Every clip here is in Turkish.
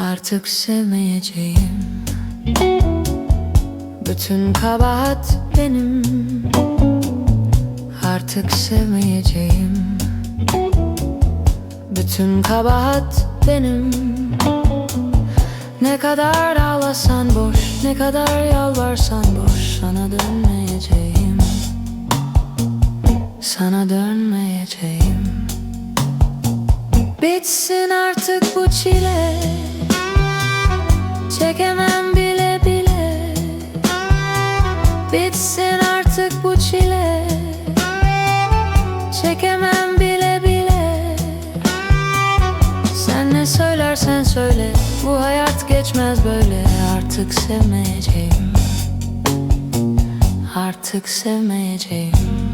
Artık sevmeyeceğim. Bütün kabahat benim. Artık sevmeyeceğim. Bütün kabahat benim. Ne kadar ağlasan boş Ne kadar yalvarsan boş Sana dönmeyeceğim. Sana dönmeyeceğim. Bitsin artık bu çile Çekemem bile bile. Bitsin artık bu çile. Çekemem bile bile. Sen ne söylersen söyle. Bu hayat geçmez böyle. Artık sevmeyeceğim. Artık sevmeyeceğim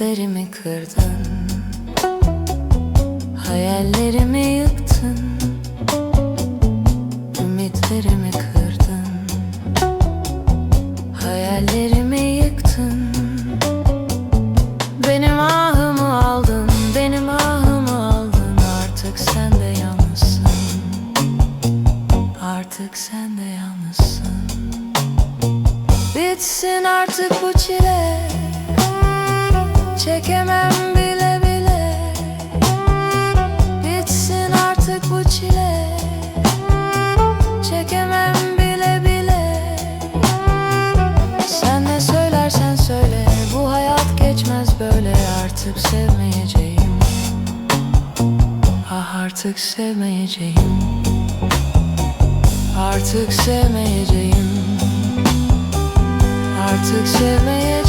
Ümitlerimi kırdın. Hayallerimi yıktın. Ümitlerimi kırdın. Hayallerimi yıktın. Benim ahımı aldın Benim ahımı aldın. Artık sen de yalnızsın. Artık sen de yalnızsın. Bitsin artık bu çile Çekemem bile bile. Bitsin artık bu çile. Çekemem bile bile. Sen ne söylersen söyle. Bu hayat geçmez böyle. Artık sevmeyeceğim. Ah artık sevmeyeceğim. Artık sevmeyeceğim. Artık sevmeyeceğim